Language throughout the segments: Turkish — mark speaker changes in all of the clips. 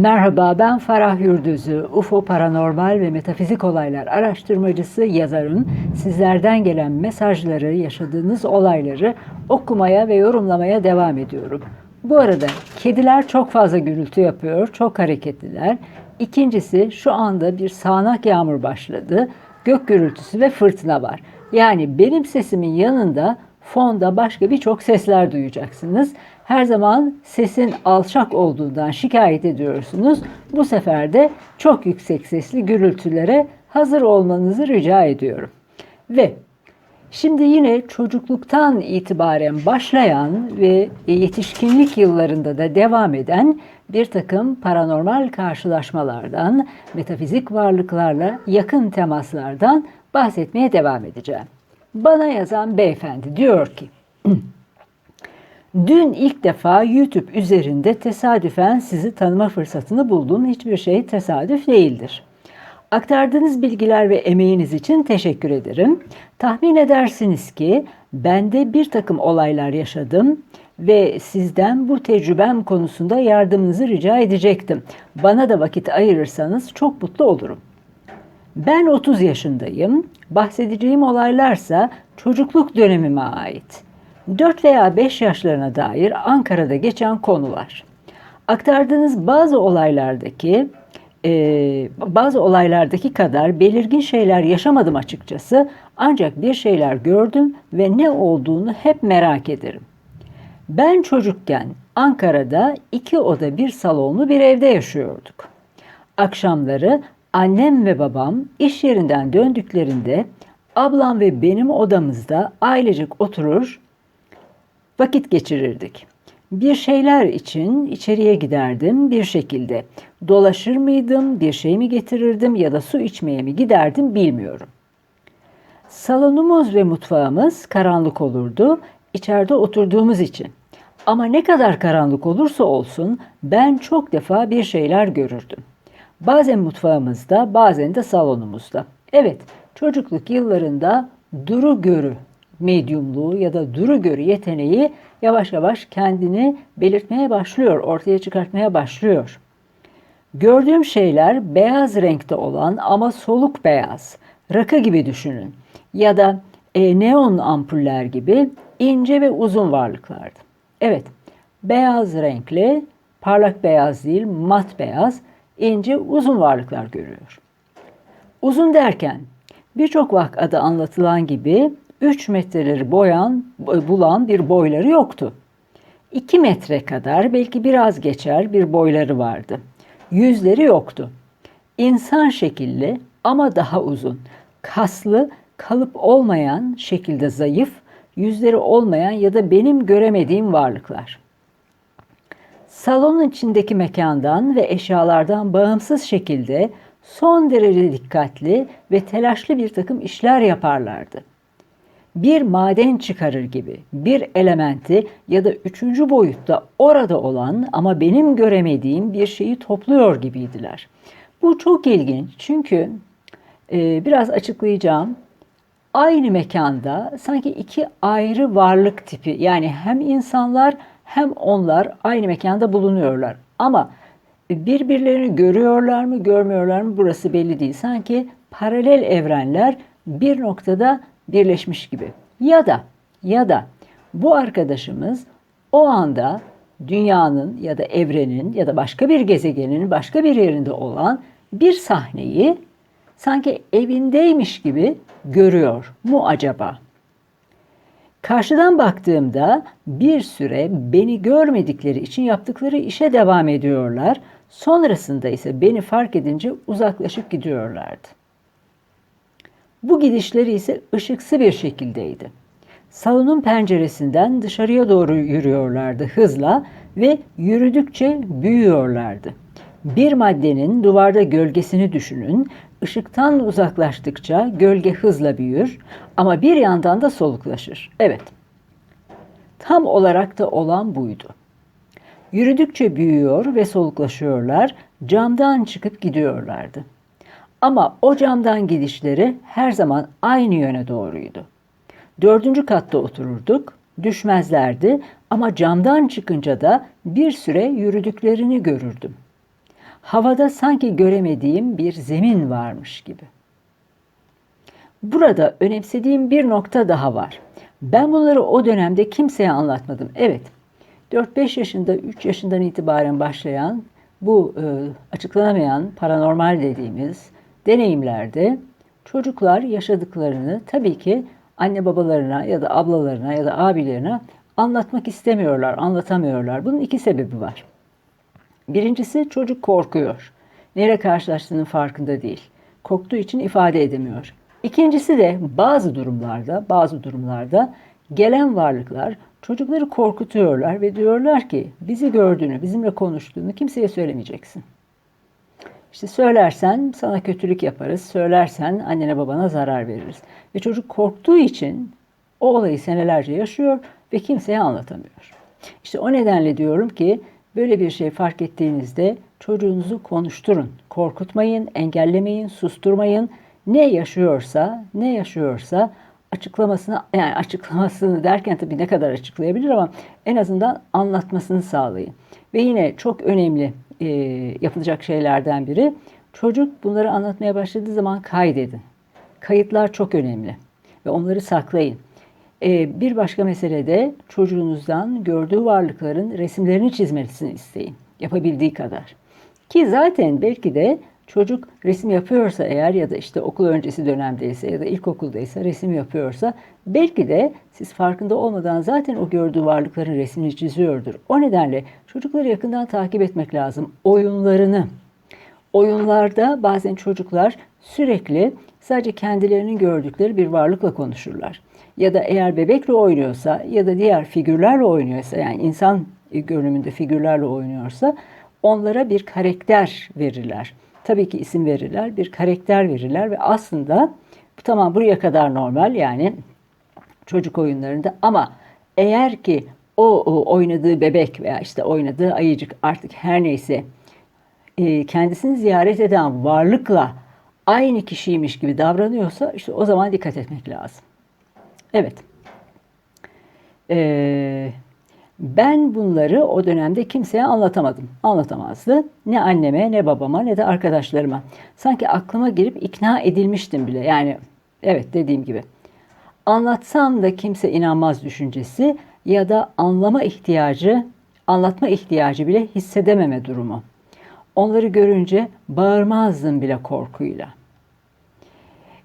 Speaker 1: Merhaba ben Farah Yurdüzü, UFO Paranormal ve Metafizik Olaylar araştırmacısı yazarım. Sizlerden gelen mesajları, yaşadığınız olayları okumaya ve yorumlamaya devam ediyorum. Bu arada kediler çok fazla gürültü yapıyor, çok hareketliler. İkincisi şu anda bir sağanak yağmur başladı. Gök gürültüsü ve fırtına var. Yani benim sesimin yanında fonda başka birçok sesler duyacaksınız. Her zaman sesin alçak olduğundan şikayet ediyorsunuz. Bu sefer de çok yüksek sesli gürültülere hazır olmanızı rica ediyorum. Ve Şimdi yine çocukluktan itibaren başlayan ve yetişkinlik yıllarında da devam eden bir takım paranormal karşılaşmalardan, metafizik varlıklarla yakın temaslardan bahsetmeye devam edeceğim. Bana yazan beyefendi diyor ki, Dün ilk defa YouTube üzerinde tesadüfen sizi tanıma fırsatını buldum. Hiçbir şey tesadüf değildir. Aktardığınız bilgiler ve emeğiniz için teşekkür ederim. Tahmin edersiniz ki ben de bir takım olaylar yaşadım ve sizden bu tecrübem konusunda yardımınızı rica edecektim. Bana da vakit ayırırsanız çok mutlu olurum. Ben 30 yaşındayım. Bahsedeceğim olaylarsa çocukluk dönemime ait. 4 veya 5 yaşlarına dair Ankara'da geçen konular. Aktardığınız bazı olaylardaki e, bazı olaylardaki kadar belirgin şeyler yaşamadım açıkçası. Ancak bir şeyler gördüm ve ne olduğunu hep merak ederim. Ben çocukken Ankara'da iki oda bir salonlu bir evde yaşıyorduk. Akşamları annem ve babam iş yerinden döndüklerinde ablam ve benim odamızda ailecek oturur vakit geçirirdik. Bir şeyler için içeriye giderdim bir şekilde. Dolaşır mıydım, bir şey mi getirirdim ya da su içmeye mi giderdim bilmiyorum. Salonumuz ve mutfağımız karanlık olurdu içeride oturduğumuz için. Ama ne kadar karanlık olursa olsun ben çok defa bir şeyler görürdüm. Bazen mutfağımızda, bazen de salonumuzda. Evet, çocukluk yıllarında duru görü medyumluğu ya da duru görü yeteneği yavaş yavaş kendini belirtmeye başlıyor, ortaya çıkartmaya başlıyor. Gördüğüm şeyler beyaz renkte olan ama soluk beyaz, rakı gibi düşünün ya da e, neon ampuller gibi ince ve uzun varlıklardı. Evet, beyaz renkli, parlak beyaz değil, mat beyaz, ince uzun varlıklar görüyor. Uzun derken birçok vakada anlatılan gibi 3 metreleri boyan, bulan bir boyları yoktu. 2 metre kadar belki biraz geçer bir boyları vardı. Yüzleri yoktu. İnsan şekilli ama daha uzun. Kaslı, kalıp olmayan şekilde zayıf, yüzleri olmayan ya da benim göremediğim varlıklar. Salonun içindeki mekandan ve eşyalardan bağımsız şekilde son derece dikkatli ve telaşlı bir takım işler yaparlardı bir maden çıkarır gibi bir elementi ya da üçüncü boyutta orada olan ama benim göremediğim bir şeyi topluyor gibiydiler. Bu çok ilginç çünkü e, biraz açıklayacağım. Aynı mekanda sanki iki ayrı varlık tipi yani hem insanlar hem onlar aynı mekanda bulunuyorlar. Ama birbirlerini görüyorlar mı görmüyorlar mı burası belli değil. Sanki paralel evrenler bir noktada birleşmiş gibi. Ya da ya da bu arkadaşımız o anda dünyanın ya da evrenin ya da başka bir gezegenin başka bir yerinde olan bir sahneyi sanki evindeymiş gibi görüyor mu acaba? Karşıdan baktığımda bir süre beni görmedikleri için yaptıkları işe devam ediyorlar. Sonrasında ise beni fark edince uzaklaşıp gidiyorlardı. Bu gidişleri ise ışıksı bir şekildeydi. Salonun penceresinden dışarıya doğru yürüyorlardı hızla ve yürüdükçe büyüyorlardı. Bir maddenin duvarda gölgesini düşünün. Işıktan uzaklaştıkça gölge hızla büyür ama bir yandan da soluklaşır. Evet. Tam olarak da olan buydu. Yürüdükçe büyüyor ve soluklaşıyorlar, camdan çıkıp gidiyorlardı. Ama o camdan gidişleri her zaman aynı yöne doğruydu. Dördüncü katta otururduk, düşmezlerdi ama camdan çıkınca da bir süre yürüdüklerini görürdüm. Havada sanki göremediğim bir zemin varmış gibi. Burada önemsediğim bir nokta daha var. Ben bunları o dönemde kimseye anlatmadım. Evet, 4-5 yaşında, 3 yaşından itibaren başlayan bu e, açıklanamayan paranormal dediğimiz deneyimlerde çocuklar yaşadıklarını tabii ki anne babalarına ya da ablalarına ya da abilerine anlatmak istemiyorlar, anlatamıyorlar. Bunun iki sebebi var. Birincisi çocuk korkuyor. Nereye karşılaştığının farkında değil. Korktuğu için ifade edemiyor. İkincisi de bazı durumlarda, bazı durumlarda gelen varlıklar çocukları korkutuyorlar ve diyorlar ki bizi gördüğünü, bizimle konuştuğunu kimseye söylemeyeceksin. İşte söylersen sana kötülük yaparız, söylersen annene babana zarar veririz. Ve çocuk korktuğu için o olayı senelerce yaşıyor ve kimseye anlatamıyor. İşte o nedenle diyorum ki böyle bir şey fark ettiğinizde çocuğunuzu konuşturun. Korkutmayın, engellemeyin, susturmayın. Ne yaşıyorsa, ne yaşıyorsa açıklamasını yani açıklamasını derken tabii ne kadar açıklayabilir ama en azından anlatmasını sağlayın. Ve yine çok önemli e, yapılacak şeylerden biri çocuk bunları anlatmaya başladığı zaman kaydedin. Kayıtlar çok önemli ve onları saklayın. E, bir başka mesele de çocuğunuzdan gördüğü varlıkların resimlerini çizmesini isteyin. Yapabildiği kadar. Ki zaten belki de çocuk resim yapıyorsa eğer ya da işte okul öncesi dönemdeyse ya da ilkokuldaysa resim yapıyorsa belki de siz farkında olmadan zaten o gördüğü varlıkların resmini çiziyordur. O nedenle çocukları yakından takip etmek lazım. Oyunlarını. Oyunlarda bazen çocuklar sürekli sadece kendilerinin gördükleri bir varlıkla konuşurlar. Ya da eğer bebekle oynuyorsa ya da diğer figürlerle oynuyorsa yani insan görünümünde figürlerle oynuyorsa onlara bir karakter verirler. Tabii ki isim verirler, bir karakter verirler ve aslında tamam buraya kadar normal yani çocuk oyunlarında ama eğer ki o, o oynadığı bebek veya işte oynadığı ayıcık artık her neyse e, kendisini ziyaret eden varlıkla aynı kişiymiş gibi davranıyorsa işte o zaman dikkat etmek lazım. Evet. Ee, ben bunları o dönemde kimseye anlatamadım. Anlatamazdı. Ne anneme, ne babama, ne de arkadaşlarıma. Sanki aklıma girip ikna edilmiştim bile. Yani evet dediğim gibi. Anlatsam da kimse inanmaz düşüncesi ya da anlama ihtiyacı, anlatma ihtiyacı bile hissedememe durumu. Onları görünce bağırmazdım bile korkuyla.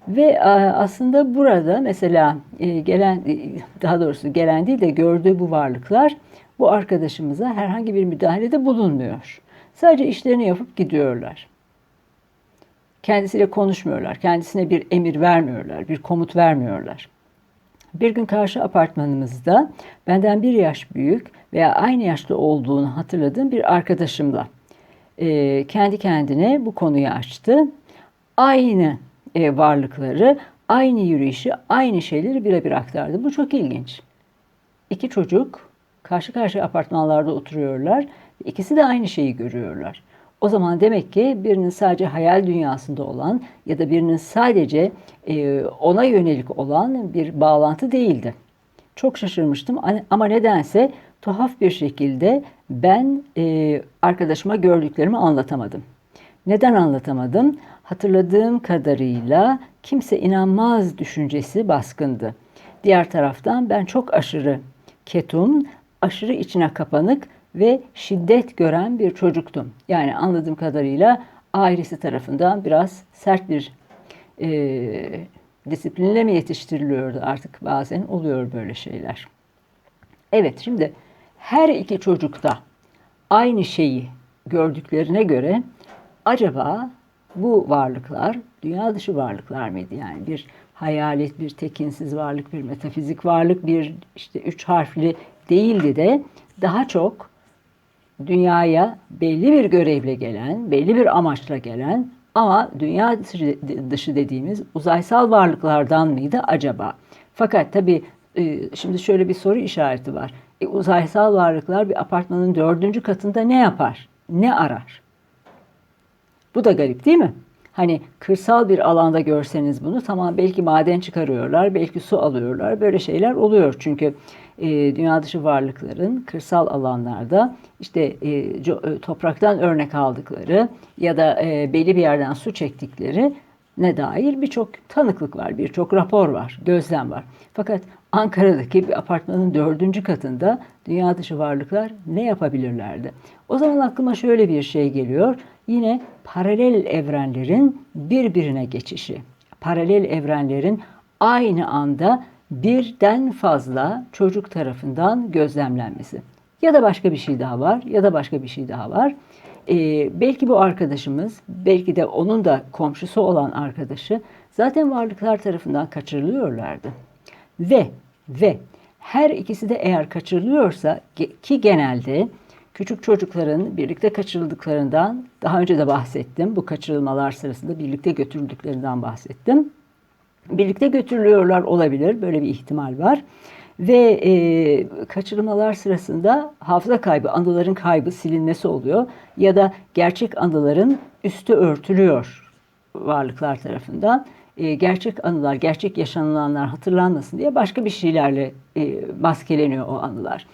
Speaker 1: Ve e, aslında burada mesela e, gelen e, daha doğrusu gelen değil de gördüğü bu varlıklar bu arkadaşımıza herhangi bir müdahalede bulunmuyor. Sadece işlerini yapıp gidiyorlar. Kendisiyle konuşmuyorlar. Kendisine bir emir vermiyorlar. Bir komut vermiyorlar. Bir gün karşı apartmanımızda benden bir yaş büyük veya aynı yaşta olduğunu hatırladığım bir arkadaşımla kendi kendine bu konuyu açtı. Aynı e, varlıkları aynı yürüyüşü, aynı şeyleri birebir aktardı. Bu çok ilginç. İki çocuk karşı karşıya apartmanlarda oturuyorlar. İkisi de aynı şeyi görüyorlar. O zaman demek ki birinin sadece hayal dünyasında olan ya da birinin sadece e, ona yönelik olan bir bağlantı değildi. Çok şaşırmıştım ama nedense tuhaf bir şekilde ben e, arkadaşıma gördüklerimi anlatamadım. Neden anlatamadım? Hatırladığım kadarıyla kimse inanmaz düşüncesi baskındı. Diğer taraftan ben çok aşırı ketum, aşırı içine kapanık ve şiddet gören bir çocuktum. Yani anladığım kadarıyla ailesi tarafından biraz sert bir e, disiplinle mi yetiştiriliyordu artık bazen oluyor böyle şeyler. Evet şimdi her iki çocukta aynı şeyi gördüklerine göre acaba bu varlıklar dünya dışı varlıklar mıydı? Yani bir hayalet, bir tekinsiz varlık, bir metafizik varlık, bir işte üç harfli değildi de daha çok dünyaya belli bir görevle gelen, belli bir amaçla gelen ama dünya dışı dediğimiz uzaysal varlıklardan mıydı acaba? Fakat tabii e, şimdi şöyle bir soru işareti var. E, uzaysal varlıklar bir apartmanın dördüncü katında ne yapar? Ne arar? Bu da garip değil mi? Hani kırsal bir alanda görseniz bunu tamam belki maden çıkarıyorlar, belki su alıyorlar. Böyle şeyler oluyor. Çünkü e, dünya dışı varlıkların kırsal alanlarda işte e, e, topraktan örnek aldıkları ya da e, belli bir yerden su çektikleri ne dair birçok tanıklık var, birçok rapor var, gözlem var. Fakat Ankara'daki bir apartmanın dördüncü katında dünya dışı varlıklar ne yapabilirlerdi? O zaman aklıma şöyle bir şey geliyor. Yine paralel evrenlerin birbirine geçişi. Paralel evrenlerin aynı anda birden fazla çocuk tarafından gözlemlenmesi. Ya da başka bir şey daha var, ya da başka bir şey daha var. Ee, belki bu arkadaşımız, belki de onun da komşusu olan arkadaşı zaten varlıklar tarafından kaçırılıyorlardı. Ve ve her ikisi de eğer kaçırılıyorsa ki genelde küçük çocukların birlikte kaçırıldıklarından daha önce de bahsettim. Bu kaçırılmalar sırasında birlikte götürüldüklerinden bahsettim. Birlikte götürülüyorlar olabilir. Böyle bir ihtimal var. Ve e, kaçırılmalar sırasında hafıza kaybı, anıların kaybı, silinmesi oluyor. Ya da gerçek anıların üstü örtülüyor varlıklar tarafından. E, gerçek anılar, gerçek yaşanılanlar hatırlanmasın diye başka bir şeylerle e, maskeleniyor o anılar.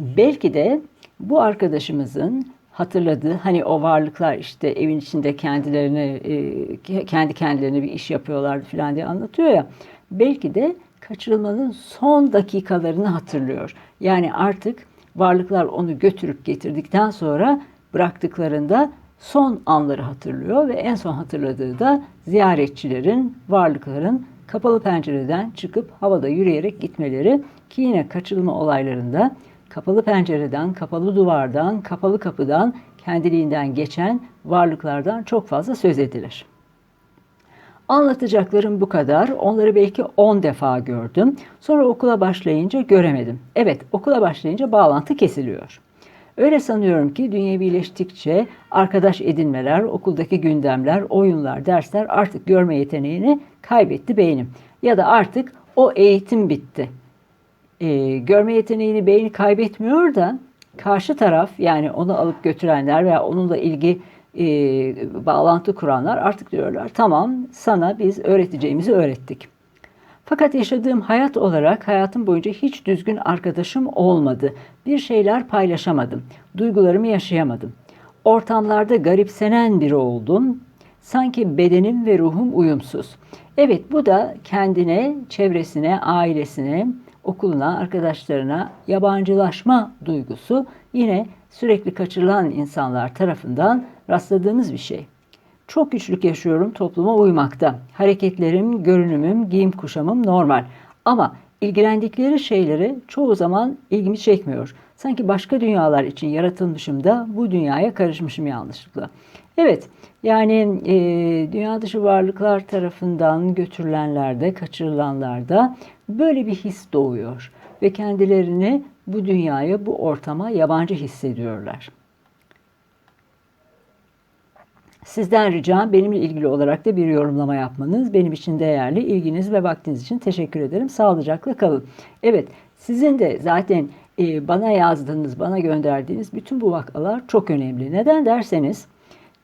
Speaker 1: Belki de bu arkadaşımızın hatırladığı hani o varlıklar işte evin içinde kendilerine e, kendi kendilerine bir iş yapıyorlar falan diye anlatıyor ya. Belki de kaçırılmanın son dakikalarını hatırlıyor. Yani artık varlıklar onu götürüp getirdikten sonra bıraktıklarında son anları hatırlıyor ve en son hatırladığı da ziyaretçilerin, varlıkların kapalı pencereden çıkıp havada yürüyerek gitmeleri ki yine kaçırılma olaylarında kapalı pencereden, kapalı duvardan, kapalı kapıdan kendiliğinden geçen varlıklardan çok fazla söz edilir. Anlatacaklarım bu kadar. Onları belki 10 defa gördüm. Sonra okula başlayınca göremedim. Evet, okula başlayınca bağlantı kesiliyor. Öyle sanıyorum ki dünyevileştikçe arkadaş edinmeler, okuldaki gündemler, oyunlar, dersler artık görme yeteneğini kaybetti beynim. Ya da artık o eğitim bitti. Ee, görme yeteneğini beyin kaybetmiyor da karşı taraf yani onu alıp götürenler veya onunla ilgi e, bağlantı kuranlar artık diyorlar tamam sana biz öğreteceğimizi öğrettik. Fakat yaşadığım hayat olarak hayatım boyunca hiç düzgün arkadaşım olmadı. Bir şeyler paylaşamadım. Duygularımı yaşayamadım. Ortamlarda garipsenen biri oldum. Sanki bedenim ve ruhum uyumsuz. Evet bu da kendine, çevresine, ailesine, okuluna, arkadaşlarına yabancılaşma duygusu yine sürekli kaçırılan insanlar tarafından rastladığımız bir şey. Çok güçlük yaşıyorum topluma uymakta. Hareketlerim, görünümüm, giyim kuşamım normal. Ama ilgilendikleri şeyleri çoğu zaman ilgimi çekmiyor. Sanki başka dünyalar için yaratılmışım da bu dünyaya karışmışım yanlışlıkla. Evet, yani e, dünya dışı varlıklar tarafından götürülenlerde, kaçırılanlarda böyle bir his doğuyor ve kendilerini bu dünyaya, bu ortama yabancı hissediyorlar. Sizden ricam benimle ilgili olarak da bir yorumlama yapmanız. Benim için değerli. ilginiz ve vaktiniz için teşekkür ederim. Sağlıcakla kalın. Evet, sizin de zaten e, bana yazdığınız, bana gönderdiğiniz bütün bu vakalar çok önemli. Neden derseniz,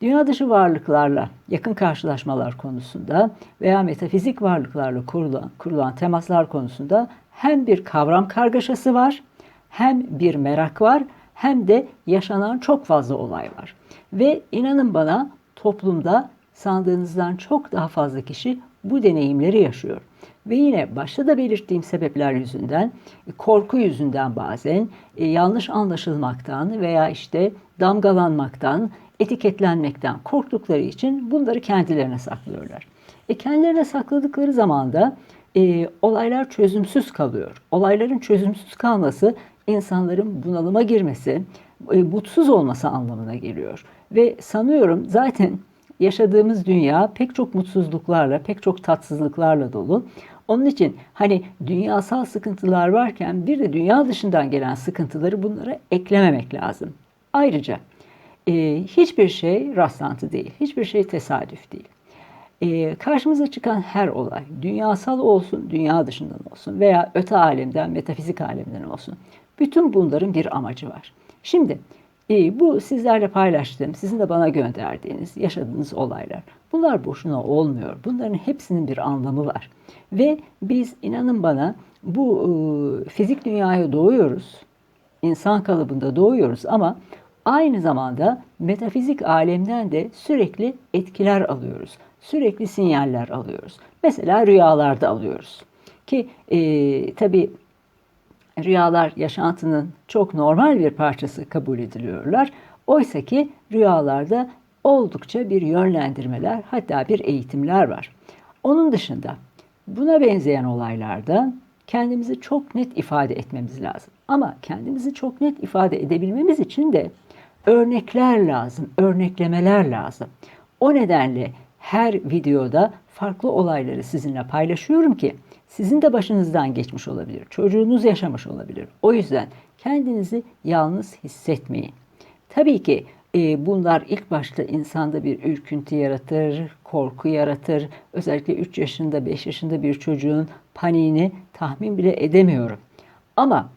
Speaker 1: dünya dışı varlıklarla yakın karşılaşmalar konusunda veya metafizik varlıklarla kurulan, kurulan temaslar konusunda hem bir kavram kargaşası var, hem bir merak var, hem de yaşanan çok fazla olay var. Ve inanın bana toplumda sandığınızdan çok daha fazla kişi bu deneyimleri yaşıyor. Ve yine başta da belirttiğim sebepler yüzünden, korku yüzünden bazen e, yanlış anlaşılmaktan veya işte damgalanmaktan, etiketlenmekten korktukları için bunları kendilerine saklıyorlar. E kendilerine sakladıkları zaman da e, olaylar çözümsüz kalıyor. Olayların çözümsüz kalması insanların bunalıma girmesi, e, mutsuz olması anlamına geliyor. Ve sanıyorum zaten yaşadığımız dünya pek çok mutsuzluklarla, pek çok tatsızlıklarla dolu. Onun için hani dünyasal sıkıntılar varken bir de dünya dışından gelen sıkıntıları bunlara eklememek lazım. Ayrıca e, hiçbir şey rastlantı değil, hiçbir şey tesadüf değil. E, karşımıza çıkan her olay, dünyasal olsun, dünya dışından olsun veya öte alemden, metafizik alemden olsun. Bütün bunların bir amacı var. Şimdi İyi, bu sizlerle paylaştığım, sizin de bana gönderdiğiniz, yaşadığınız olaylar. Bunlar boşuna olmuyor. Bunların hepsinin bir anlamı var. Ve biz inanın bana bu e, fizik dünyaya doğuyoruz. İnsan kalıbında doğuyoruz ama aynı zamanda metafizik alemden de sürekli etkiler alıyoruz. Sürekli sinyaller alıyoruz. Mesela rüyalarda alıyoruz. Ki e, tabii rüyalar yaşantının çok normal bir parçası kabul ediliyorlar. Oysa ki rüyalarda oldukça bir yönlendirmeler hatta bir eğitimler var. Onun dışında buna benzeyen olaylarda kendimizi çok net ifade etmemiz lazım. Ama kendimizi çok net ifade edebilmemiz için de örnekler lazım, örneklemeler lazım. O nedenle her videoda farklı olayları sizinle paylaşıyorum ki sizin de başınızdan geçmiş olabilir. Çocuğunuz yaşamış olabilir. O yüzden kendinizi yalnız hissetmeyin. Tabii ki e, bunlar ilk başta insanda bir ürküntü yaratır, korku yaratır. Özellikle 3 yaşında, 5 yaşında bir çocuğun paniğini tahmin bile edemiyorum. Ama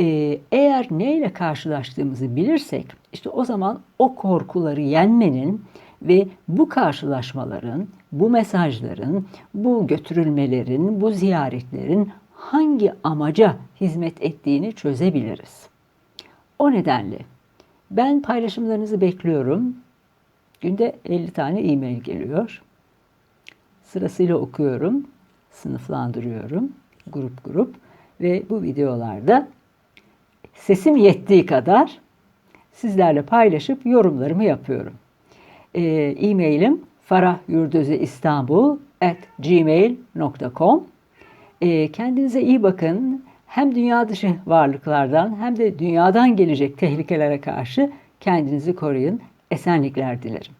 Speaker 1: e, eğer neyle karşılaştığımızı bilirsek, işte o zaman o korkuları yenmenin ve bu karşılaşmaların, bu mesajların, bu götürülmelerin, bu ziyaretlerin hangi amaca hizmet ettiğini çözebiliriz. O nedenle ben paylaşımlarınızı bekliyorum. Günde 50 tane e-mail geliyor. Sırasıyla okuyorum, sınıflandırıyorum grup grup ve bu videolarda sesim yettiği kadar sizlerle paylaşıp yorumlarımı yapıyorum. Ee, e-mailim farahyurduzistanbul at gmail.com ee, Kendinize iyi bakın. Hem dünya dışı varlıklardan hem de dünyadan gelecek tehlikelere karşı kendinizi koruyun. Esenlikler dilerim.